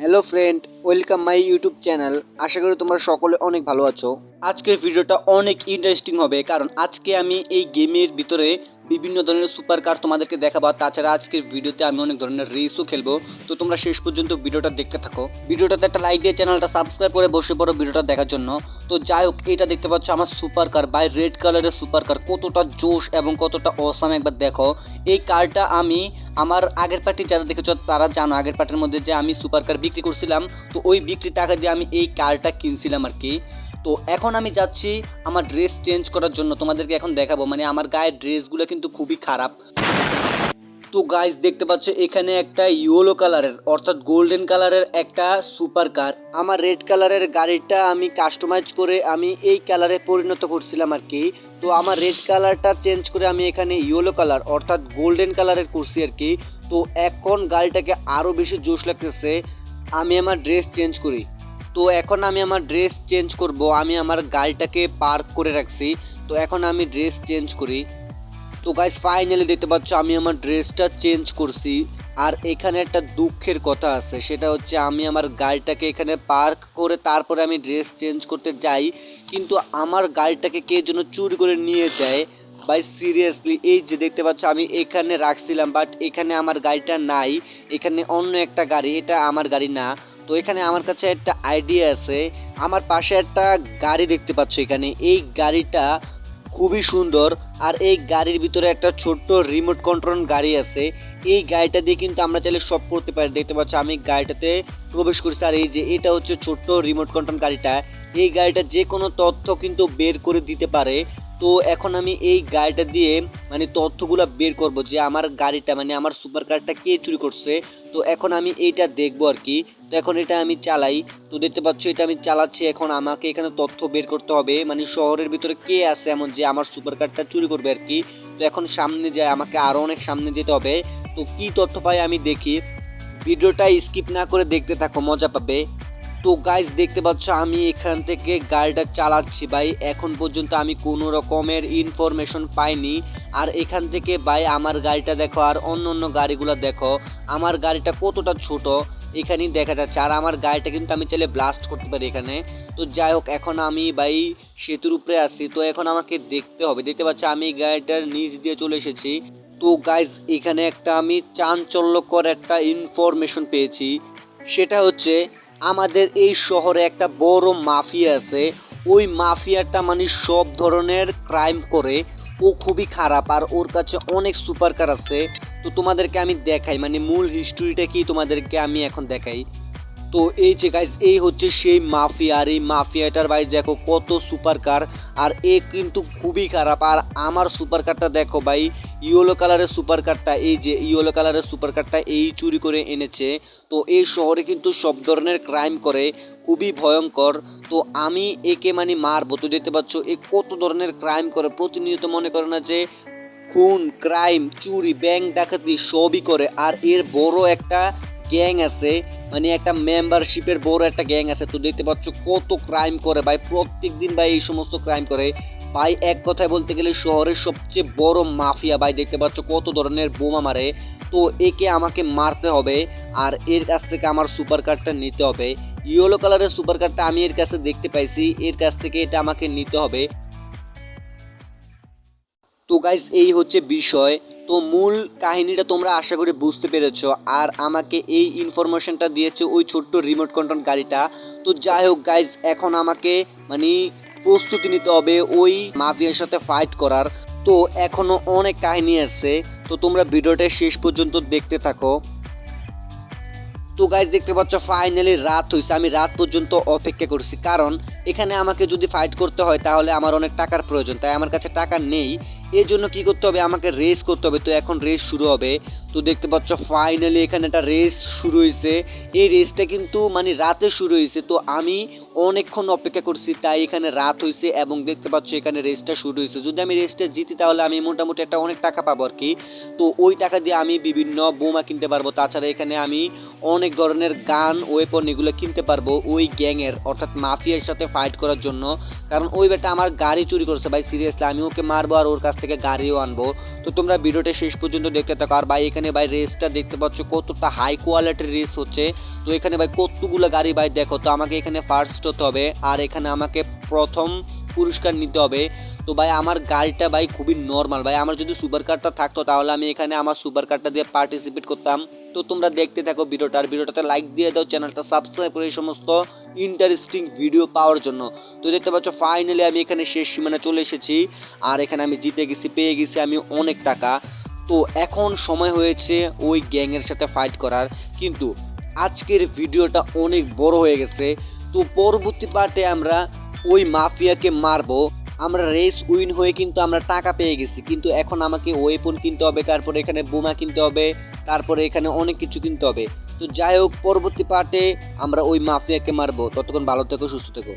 Hello friend welcome my YouTube channel আশা করি তোমরা সকলে অনেক ভালো আছো। আজকের ভিডিওটা অনেক ইন্টারেস্টিং হবে, কারণ আজকে আমি এই গেমের ভিতরে বিভিন্ন ধরনের সুপার কার তোমাদেরকে দেখাবো তাছাড়া আজকের ভিডিওতে আমি অনেক ধরনের রেসও খেলব। তো তোমরা শেষ পর্যন্ত ভিডিওটা দেখতে থাকো। ভিডিওটাতে একটা লাইক দিয়ে চ্যানেলটা সাবস্ক্রাইব করে বসে পড়ো ভিডিওটা দেখার জন্য। তো যাই হোক, এটা দেখতে পাচ্ছ আমার সুপার কার বাই রেড কালারের সুপার কার কতটা জোশ এবং কতটা অসাম একবার দেখো। এই কারটা আমি আমার আগের পার্টি যারা দেখেছ, তারা জানো আগের পার্টির মধ্যে যে আমি সুপার কার বিক্রি করছিলাম। তো ওই বিক্রি টাকা দিয়ে আমি এই কারটা কিনছিলাম আর কি। তো এখন আমি যাচ্ছি আমার ড্রেস চেঞ্জ করার জন্য। তোমাদেরকে এখন দেখাবো। মানে আমার গায়ের ড্রেসগুলো কিন্তু খুবই খারাপ। তো গাইজ দেখতে পাচ্ছ, এখানে একটা ইয়েলো কালারের অর্থাৎ গোল্ডেন কালারের একটা সুপার কার আমার রেড কালারের গাড়িটা আমি কাস্টমাইজ করে আমি এই কালারে পরিণত করছিলাম আর কি। তো আমার রেড কালারটা চেঞ্জ করে আমি এখানে ইয়েলো কালার অর্থাৎ গোল্ডেন কালারের করছি আর কি। তো এখন গাড়িটাকে আরও বেশি জোশ লাগতেছে। আমি আমার ড্রেস চেঞ্জ করি। তো এখন আমি আমার ড্রেস চেঞ্জ করব, আমি আমার গাড়িটাকে পার্ক করে রাখছি। তো এখন আমি ড্রেস চেঞ্জ করি। তো গাইস ফাইনালি দেখতে পাচ্ছ আমি আমার ড্রেসটা চেঞ্জ করছি। আর এখানে একটা দুঃখের কথা আছে, সেটা হচ্ছে আমি আমার গাড়িটাকে এখানে পার্ক করে তারপরে আমি ড্রেস চেঞ্জ করতে যাই। কিন্তু আমার গাড়িটাকে কে যেন চুরি করে নিয়ে যায়। বাই সিরিয়াসলি এই যে দেখতে পাচ্ছ আমি এখানে রাখছিলাম বাট এখানে আমার গাড়িটা নাই। এখানে অন্য একটা গাড়ি, এটা আমার গাড়ি না। তো এখানে আমার কাছে একটা আইডিয়া আছে। আমার পাশে একটা গাড়ি দেখতে পাচ্ছ এখানে। এই গাড়িটা খুবই সুন্দর আর এই গাড়ির ভিতরে একটা ছোট্ট রিমোট কন্ট্রোল গাড়ি আছে। এই গাড়িটা দিয়ে কিন্তু আমরা চাইলে সব করতে পারি। দেখতে পাচ্ছ আমি গাড়িটাতে প্রবেশ করছি আর এই যে এটা হচ্ছে ছোট্ট রিমোট কন্ট্রোল গাড়িটা। এই গাড়িটা যে কোনো তথ্য কিন্তু বের করে দিতে পারে। তো এখন আমি এই গাড়িটা দিয়ে মানে তথ্যগুলো বের করব যে আমার গাড়িটা মানে আমার সুপার কারটা কে চুরি করছে। তো এখন আমি এইটা দেখব আর কি। তো এখন এটা আমি চালাই। তো দেখতে পাচ্ছ, এটা আমি চালাচ্ছি। এখন আমাকে এখানে তথ্য বের করতে হবে মানে শহরের ভিতরে কে আছে এমন যে আমার সুপার কারটা চুরি করবে আর কি। তো এখন সামনে যায়, আমাকে আরও অনেক সামনে যেতে হবে। তো কি তথ্য পাই আমি দেখি। ভিডিওটা স্কিপ না করে দেখতে থাকো, মজা পাবে। তো গাইজ দেখতে পাচ্ছ, আমি এখান থেকে গাড়িটা চালাচ্ছি ভাই। এখন পর্যন্ত আমি কোনো রকমের ইনফরমেশন পাইনি। আর এখান থেকে ভাই, আমার গাড়িটা দেখো, আর অন্য অন্য গাড়িগুলো দেখো, আমার গাড়িটা কতটা ছোট এখানেই দেখা যাচ্ছে। আর আমার গাড়িটা কিন্তু আমি চাইলে ব্লাস্ট করতে পারি এখানে। তো যাই হোক, এখন আমি ভাই সেতুর উপরে আসি তো এখন আমাকে দেখতে হবে। দেখতে পাচ্ছ, আমি গাড়িটার নিচ দিয়ে চলে এসেছি। তো গাইজ এখানে একটা আমি চাঞ্চল্যকর একটা ইনফরমেশন পেয়েছি। সেটা হচ্ছে আমাদের এই শহরে একটা বড় মাফিয়া আছে। ওই মাফিয়াটা মানে সব ধরনের ক্রাইম করে। ও খুবই খারাপ আর ওর কাছে অনেক সুপার কার আছে। তো তোমাদেরকে আমি দেখাই। মানে মূল হিস্টোরিটা কি তোমাদেরকে আমি এখন দেখাই। তো এই যে গাইজ এই হচ্ছে সেই মাফিয়া। আর এই মাফিয়াটার ভাই দেখো কত সুপার কার আর এ কিন্তু খুবই খারাপ। আর আমার সুপার কারটা দেখো ভাই ইয়েলো কালারের সুপার কারটা এই যে ইয়েলো কালারের সুপার কারটা এই চুরি করে এনেছে। তো এই শহরে কিন্তু সব ধরনের ক্রাইম করে, খুবই ভয়ঙ্কর। তো আমি একে মানে মারবো। তো দেখতে পাচ্ছ, এ কত ধরনের ক্রাইম করে। প্রতিনিয়ত মনে করে না যে, খুন ক্রাইম চুরি, ব্যাংক ডাকাতি সবই করে। আর এর বড় একটা গ্যাং আছে মানে একটা মেম্বারশিপের বড় একটা গ্যাং আছে। তো দেখতে পাচ্ছ কত ক্রাইম করে ভাই প্রত্যেক দিন ভাই এই সমস্ত ক্রাইম করে। ভাই, এক কথায় বলতে গেলে শহরের সবচেয়ে বড় মাফিয়া ভাই, দেখতে পাচ্ছ কত ধরনের বোমা মারে। তো একে আমাকে মারতে হবে আর এর কাছ থেকে আমার সুপার কারটা নিতে হবে। ইয়েলো কালারের সুপার কারটা আমি এর কাছে দেখতে পাইছি, এর কাছ থেকে এটা আমাকে নিতে হবে। তো গাইজ এই হচ্ছে বিষয়। তো মূল কাহিনীটা তোমরা আশা করি বুঝতে পেরেছ, আর আমাকে এই ইনফরমেশনটা দিয়েছে ওই ছোট্ট রিমোট কন্ট্রোল গাড়িটা। তো যাই হোক গাইজ এখন আমাকে মানে প্রস্তুতি নিতে হবে ওই মাফিয়ার সাথে ফাইট করার। তো এখনও অনেক কাহিনী আছে, তো তোমরা ভিডিওটা শেষ পর্যন্ত দেখতে থাকো। তো গাইজ দেখতে পাচ্ছ ফাইনালি রাত হয়েছে আমি রাত পর্যন্ত অপেক্ষা করছি। কারণ এখানে আমাকে যদি ফাইট করতে হয় তাহলে আমার অনেক টাকার প্রয়োজন, তাই আমার কাছে টাকা নেই। এই জন্য কি করতে হবে? আমাকে রেস করতে হবে। তো এখন রেস শুরু হবে। তো দেখতে পাচ্ছ ফাইনালি এখানে একটা রেস শুরু হয়েছে এই রেসটা কিন্তু মানে রাতে শুরু হয়েছে তো আমি অনেকক্ষণ অপেক্ষা করছি, তাই এখানে রাত হয়েছে এবং দেখতে পাচ্ছ এখানে রেসটা শুরু হয়েছে যদি আমি রেসটা জিতি, তাহলে আমি মোটামুটি একটা অনেক টাকা পাবো আর কি। তো ওই টাকা দিয়ে আমি বিভিন্ন বোমা কিনতে পারব। তাছাড়া এখানে আমি অনেক ধরনের গান ওয়েপন এগুলো কিনতে পারব ওই গ্যাংয়ের, অর্থাৎ মাফিয়ার সাথে ফাইট করার জন্য। কারণ ওই বেটা আমার গাড়ি চুরি করছে ভাই সিরিয়াসলি আমি ওকে মারবো আর ওর কাছ থেকে গাড়িও আনব। তো তোমরা ভিডিওটা শেষ পর্যন্ত দেখতে থাকো। আর ভাই, এখানে ভাই রেসটা দেখতে পাচ্ছ কতটা হাই কোয়ালিটির রেস হচ্ছে। তো এখানে ভাই কতগুলো গাড়ি ভাই, দেখো, তো আমাকে এখানে ফার্স্ট হতে হবে আর এখানে আমাকে প্রথম পুরস্কার নিতে হবে। তো ভাই, আমার গাড়িটা ভাই খুবই নর্মাল ভাই। আমার যদি সুপার কারটা থাকতো, তাহলে আমি এখানে আমার সুপার কারটা দিয়ে পার্টিসিপেট করতাম। তো তোমরা দেখতে থাকো ভিডিওটা, আর ভিডিওটাতে লাইক দিয়ে দাও, চ্যানেলটা সাবস্ক্রাইব করে এই সমস্ত ইন্টারেস্টিং ভিডিও পাওয়ার জন্য। তো দেখতে পাচ্ছ ফাইনালি আমি এখানে শেষ সীমানা চলে এসেছি। আর এখানে আমি জিতে গেছি, পেয়ে গেছি আমি অনেক টাকা। তো এখন সময় হয়েছে ওই গ্যাংয়ের সাথে ফাইট করার। কিন্তু আজকের ভিডিওটা অনেক বড় হয়ে গেছে। তো পরবর্তী পার্টে আমরা ওই মাফিয়াকে মারবো। আমরা রেস উইন হয়ে কিন্তু আমরা টাকা পেয়ে গেছি। কিন্তু এখন আমাকে ওয়েপন কিনতে হবে, তারপরে এখানে বোমা কিনতে হবে, তারপরে এখানে অনেক কিছু কিনতে হবে। তো যাই হোক, পরবর্তী পার্টে আমরা ওই মাফিয়াকে মারবো। ততক্ষণ ভালো থেকো, সুস্থ থেকো.